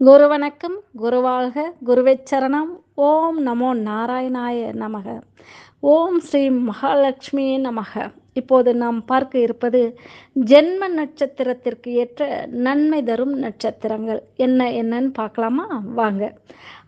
குரு வணக்கம் குருவாழ்க குருவச்சரணம். ஓம் நமோ நாராயணாய நமக. ஓம் ஸ்ரீ மகாலட்சுமி நமக. இப்போது நாம் பார்க்க இருப்பது ஜென்ம நட்சத்திரத்திற்கு ஏற்ற நன்மை தரும் நட்சத்திரங்கள். என்ன என்னன்னு பார்க்கலாமா? வாங்க.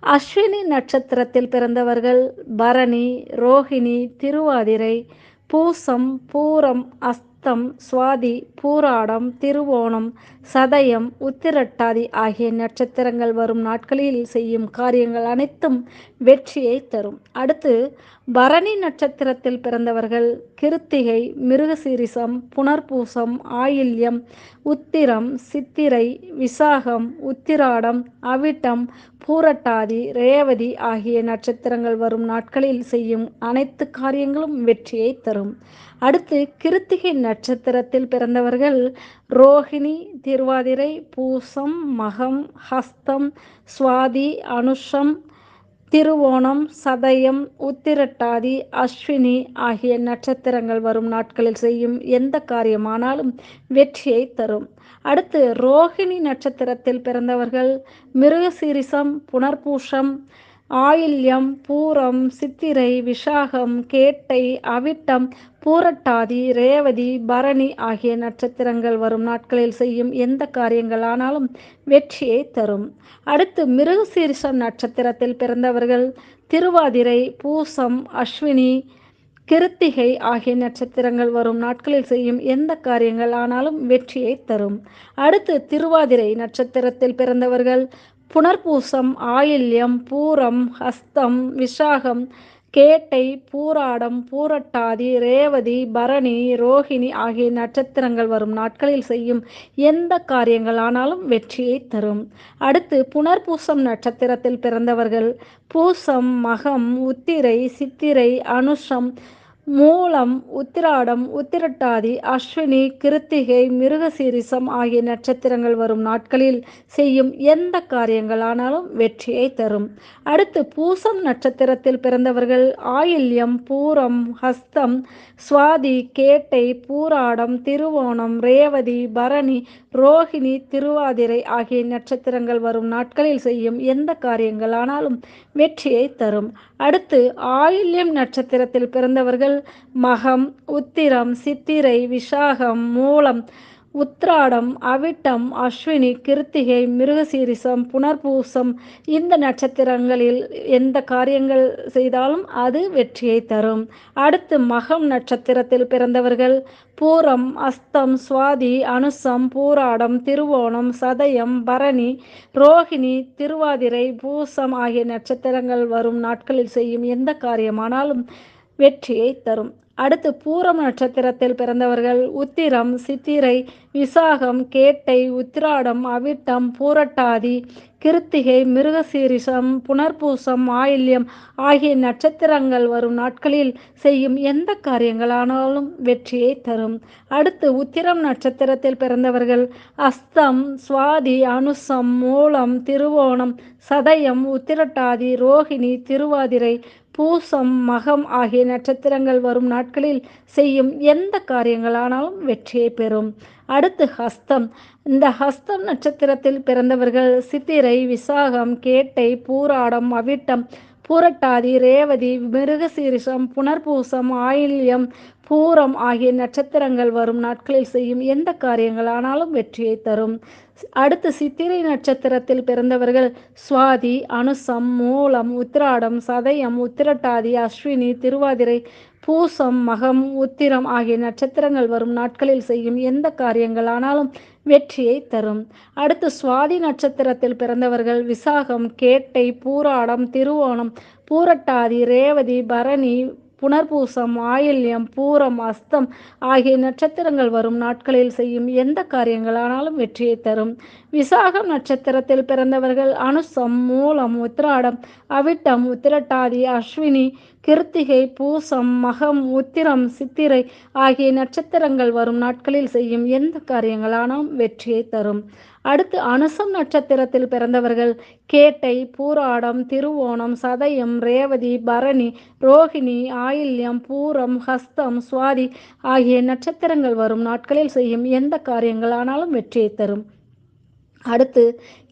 அஸ்வினி நட்சத்திரத்தில் பிறந்தவர்கள் பரணி ரோஹிணி திருவாதிரை பூசம் பூரம் அஸ்தம் சுவாதி பூராடம் திருவோணம் சதயம் உத்திரட்டாதி ஆகிய நட்சத்திரங்கள் வரும் நாட்களில் செய்யும் காரியங்கள் அனைத்தும் வெற்றியை தரும். அடுத்து பரணி நட்சத்திரத்தில் பிறந்தவர்கள் கிருத்திகை மிருகசீரிசம் புனர்பூசம் ஆயில்யம் உத்திரம் சித்திரை விசாகம் உத்திராடம் அவிட்டம் பூரட்டாதி ரேவதி ஆகிய நட்சத்திரங்கள் வரும் நாட்களில் செய்யும் அனைத்து காரியங்களும் வெற்றியை தரும். அடுத்து கிருத்திகை நட்சத்திரத்தில் பிறந்தவர்கள் ரோஹிணி திருவாதிரை பூசம் மகம் ஹஸ்தம் சுவாதி அனுஷம் திருவோணம் சதயம் உத்திரட்டாதி அஸ்வினி ஆகிய நட்சத்திரங்கள் வரும் நாட்களில் செய்யும் எந்த காரியமானாலும் வெற்றியை தரும். அடுத்து ரோஹிணி நட்சத்திரத்தில் பிறந்தவர்கள் மிருகசீரிசம் புனர்பூஷம் ஆயில்யம் பூரம் சித்திரை விஷாகம் கேட்டை அவிட்டம் பூரட்டாதி ரேவதி பரணி ஆகிய நட்சத்திரங்கள் வரும் நாட்களில் செய்யும் எந்த காரியங்களானாலும் வெற்றியை தரும். அடுத்து மிருகசீரிசம் நட்சத்திரத்தில் பிறந்தவர்கள் திருவாதிரை பூசம் அஸ்வினி கிருத்திகை ஆகிய நட்சத்திரங்கள் வரும் நாட்களில் செய்யும் எந்த காரியங்கள் ஆனாலும் வெற்றியை தரும். அடுத்து திருவாதிரை நட்சத்திரத்தில் பிறந்தவர்கள் புனர்பூசம் ஆயில்யம் பூரம் ஹஸ்தம் விஷாகம் கேட்டை பூராடம் பூரட்டாதி ரேவதி பரணி ரோஹிணி ஆகிய நட்சத்திரங்கள் வரும் நாட்களில் செய்யும் எந்த காரியங்கள் ஆனாலும் வெற்றியை தரும். அடுத்து புனர்பூசம் நட்சத்திரத்தில் பிறந்தவர்கள் பூசம் மகம் உத்திரை சித்திரை அனுஷம் மூலம் உத்திராடம் உத்திரட்டாதி அஸ்வினி கிருத்திகை மிருகசீரிசம் ஆகிய நட்சத்திரங்கள் வரும் நாட்களில் செய்யும் எந்த காரியங்களானாலும் வெற்றியை தரும். அடுத்து பூசம் நட்சத்திரத்தில் பிறந்தவர்கள் ஆயில்யம் பூரம் ஹஸ்தம் சுவாதி கேட்டை பூராடம் திருவோணம் ரேவதி பரணி ரோஹிணி திருவாதிரை ஆகிய நட்சத்திரங்கள் வரும் நாட்களில் செய்யும் எந்த காரியங்கள் ஆனாலும் வெற்றியை தரும். அடுத்து ஆயில்யம் நட்சத்திரத்தில் பிறந்தவர்கள் மகம் உத்திரம் சித்திரை விசாகம் மூலம் உத்ராடம் அவிட்டம் அஸ்வினி கிருத்திகை மிருகசீரிசம் புனர்பூசம் இந்த நட்சத்திரங்களில் எந்த காரியங்கள் செய்தாலும் அது வெற்றியை தரும். அடுத்து மகம் நட்சத்திரத்தில் பிறந்தவர்கள் பூரம் அஸ்தம் சுவாதி அனுசம் பூராடம் திருவோணம் சதயம் பரணி ரோஹிணி திருவாதிரை பூசம் ஆகிய நட்சத்திரங்கள் வரும் நாட்களில் செய்யும் எந்த காரியமானாலும் வெற்றியை தரும். அடுத்து பூரம் நட்சத்திரத்தில் பிறந்தவர்கள் உத்திரம் சித்திரை விசாகம் கேட்டை உத்திராடம் அவிட்டம் பூரட்டாதி கிருத்திகை மிருகசீரிசம் புனர்பூசம் ஆயில்யம் ஆகிய நட்சத்திரங்கள் வரும் நாட்களில் செய்யும் எந்த காரியங்களானாலும் வெற்றியை தரும். அடுத்து உத்திரம் நட்சத்திரத்தில் பிறந்தவர்கள் அஸ்தம் சுவாதி அனுசம் மூலம் திருவோணம் சதயம் உத்திரட்டாதி ரோஹிணி திருவாதிரை பூசம் மகம் ஆகிய நட்சத்திரங்கள் வரும் நாட்களில் செய்யும் எந்த காரியங்களானாலும் வெற்றியை பெறும். அடுத்து ஹஸ்தம். இந்த ஹஸ்தம் நட்சத்திரத்தில் பிறந்தவர்கள் சித்திரை விசாகம் கேட்டை பூராடம் அவிட்டம் பூரட்டாதி ரேவதி மிருகசீரிஷம் புனர்பூசம் ஆயில்யம் பூரம் ஆகிய நட்சத்திரங்கள் வரும் நாட்களில் செய்யும் எந்த காரியங்களானாலும் வெற்றியை தரும். அடுத்து சித்திரை நட்சத்திரத்தில் பிறந்தவர்கள் சுவாதி அனுசம் மூலம் உத்திராடம் சதயம் உத்திரட்டாதி அஸ்வினி திருவாதிரை பூசம் மகம் உத்திரம் ஆகிய நட்சத்திரங்கள் வரும் நாட்களில் செய்யும் எந்த காரியங்களானாலும் வெற்றியை தரும். அடுத்து சுவாதி நட்சத்திரத்தில் பிறந்தவர்கள் விசாகம் கேட்டை பூராடம் திருவோணம் பூரட்டாதி ரேவதி பரணி புனர்பூசம் ஆயில்யம் பூரம் அஸ்தம் ஆகிய நட்சத்திரங்கள் வரும் நாட்களில் செய்யும் எந்த காரியங்களானாலும் வெற்றியை தரும். விசாகம் நட்சத்திரத்தில் பிறந்தவர்கள் அனுசம் மூலம் உத்திராடம் அவிட்டம் உத்திரட்டாதி அஸ்வினி கிருத்திகை பூசம் மகம் உத்திரம் சித்திரை ஆகிய நட்சத்திரங்கள் வரும் நாட்களில் செய்யும் எந்த காரியங்களானாலும் வெற்றியை தரும். அடுத்து அனுசம் நட்சத்திரத்தில் பிறந்தவர்கள் கேட்டை பூராடம் திருவோணம் சதயம் ரேவதி பரணி ரோஹிணி ஆயில்யம் பூரம் ஹஸ்தம் சுவாதி ஆகிய நட்சத்திரங்கள் வரும் நாட்களில் செய்யும் எந்த காரியங்கள் ஆனாலும் வெற்றியை தரும். அடுத்து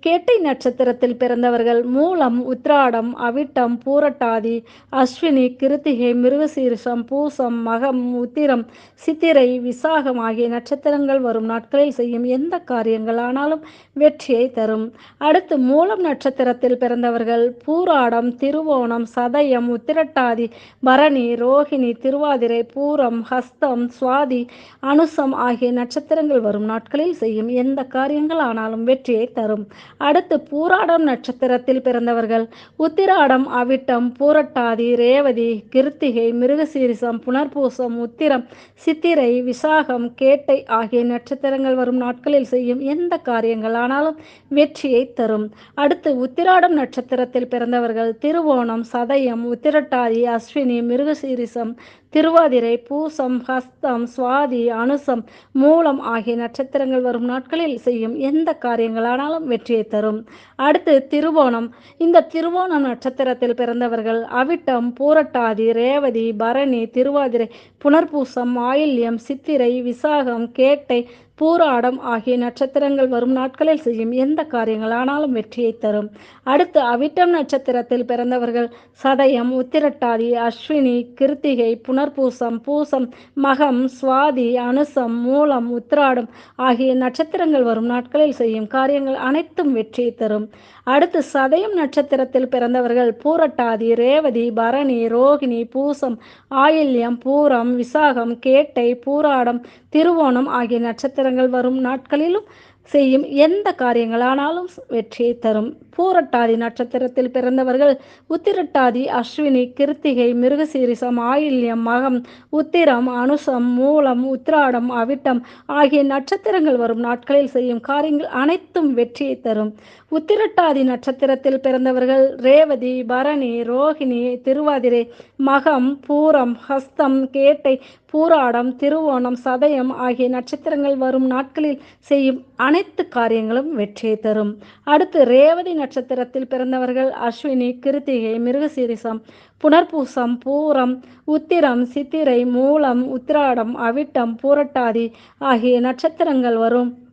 கேட்டை நட்சத்திரத்தில் பிறந்தவர்கள் மூலம் உத்ராடம் அவிட்டம் பூரட்டாதி அஸ்வினி கிருத்திகை மிருகசீரிஷம் பூசம் மகம் உத்திரம் சித்திரை விசாகம் ஆகிய நட்சத்திரங்கள் வரும் நாட்களில் செய்யும் எந்த காரியங்கள் ஆனாலும் வெற்றியை தரும். அடுத்து மூலம் நட்சத்திரத்தில் பிறந்தவர்கள் பூராடம் திருவோணம் சதயம் உத்திரட்டாதி பரணி ரோஹிணி திருவாதிரை பூரம் ஹஸ்தம் சுவாதி அனுசம் ஆகிய நட்சத்திரங்கள் வரும் நாட்களில் செய்யும் எந்த காரியங்கள் ஆனாலும் வெற்றியை தரும். அடுத்து பூராடம் நட்சத்திரத்தில் பிறந்தவர்கள். உத்திராடம் அவிட்டம் பூரட்டாதி ரேவதி கிருத்திகை மிருகசீரிசம் புனர்பூசம் உத்திரம் சித்திரை விசாகம் கேட்டை ஆகிய நட்சத்திரங்கள் வரும் நாட்களில் செய்யும் எந்த காரியங்கள் ஆனாலும் வெற்றியை தரும். அடுத்து உத்திராடம் நட்சத்திரத்தில் பிறந்தவர்கள். திருவோணம் சதயம் உத்திரட்டாதி அஸ்வினி மிருகசீரிசம் திருவாதிரை பூசம் ஹஸ்தம் சுவாதி அனுசம் மூலம் ஆகிய நட்சத்திரங்கள் வரும் நாட்களில் செய்யும் எந்த காரியங்களானாலும் வெற்றியை தரும். அடுத்து திருவோணம். இந்த திருவோணம் நட்சத்திரத்தில் பிறந்தவர்கள் அவிட்டம் பூரட்டாதி ரேவதி பரணி திருவாதிரை புனர்பூசம் ஆயில்யம் சித்திரை விசாகம் கேட்டை பூராடம் ஆகிய நட்சத்திரங்கள் வரும் நாட்களில் செய்யும் எந்த காரியங்களானாலும் வெற்றியை தரும். அடுத்து அவிட்டம் நட்சத்திரத்தில் பிறந்தவர்கள் சதயம் உத்திரட்டாதி அஸ்வினி கிருத்திகை புனர்பூசம் பூசம் மகம் சுவாதி அனுசம் மூலம் உத்திராடம் ஆகிய நட்சத்திரங்கள் வரும் நாட்களில் செய்யும் காரியங்கள் அனைத்தும் வெற்றியை தரும். அடுத்து சதயம் நட்சத்திரத்தில் பிறந்தவர்கள் பூரட்டாதி ரேவதி பரணி ரோகிணி பூசம் ஆயில்யம் பூரம் விசாகம் கேட்டை பூராடம் திருவோணம் ஆகிய நட்சத்திரங்கள் வரும் நாட்களிலும் செய்யும் எந்த காரியங்களானாலும் வெற்றியை தரும். பூரட்டாதி நட்சத்திரத்தில் பிறந்தவர்கள் உத்திரட்டாதி அஸ்வினி கிருத்திகை மிருகசீரிசம் ஆயில்யம் மகம் உத்திரம் அனுசம் மூலம் உத்திராடம் அவிட்டம் ஆகிய நட்சத்திரங்கள் வரும் நாட்களில் செய்யும் காரியங்கள் அனைத்தும் வெற்றியை தரும். உத்திரட்டாதி நட்சத்திரத்தில் பிறந்தவர்கள் ரேவதி பரணி ரோஹிணி திருவாதிரை மகம் பூரம் ஹஸ்தம் கேட்டை பூராடம் திருவோணம் சதயம் ஆகிய நட்சத்திரங்கள் வரும் நாட்களில் செய்யும் அனைத்து காரியங்களும் வெற்றியை தரும். அடுத்து ரேவதி நட்சத்திரத்தில் பிறந்தவர்கள் அஸ்வினி கிருத்திகை மிருகசீரிசம் புனர்பூசம் பூரம் உத்திரம் சித்திரை மூலம் உத்திராடம் அவிட்டம் பூரட்டாதி ஆகிய நட்சத்திரங்கள் வரும்.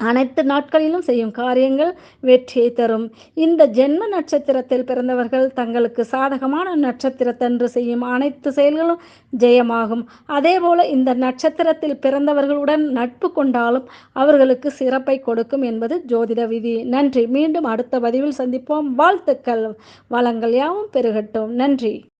அனைத்து நாட்களிலும் செய்யும் காரியங்கள் வெற்றியை தரும். இந்த ஜென்ம நட்சத்திரத்தில் பிறந்தவர்கள் தங்களுக்கு சாதகமான நட்சத்திரத்தன்று செய்யும் அனைத்து செயல்களும் ஜெயமாகும். அதேபோல இந்த நட்சத்திரத்தில் பிறந்தவர்களுடன் நட்பு கொண்டாலும் அவர்களுக்கு சிறப்பை கொடுக்கும் என்பது ஜோதிட விதி. நன்றி. மீண்டும் அடுத்த பதிவில் சந்திப்போம். வாழ்த்துக்கள். வளங்கள் யாவும் பெருகட்டும். நன்றி.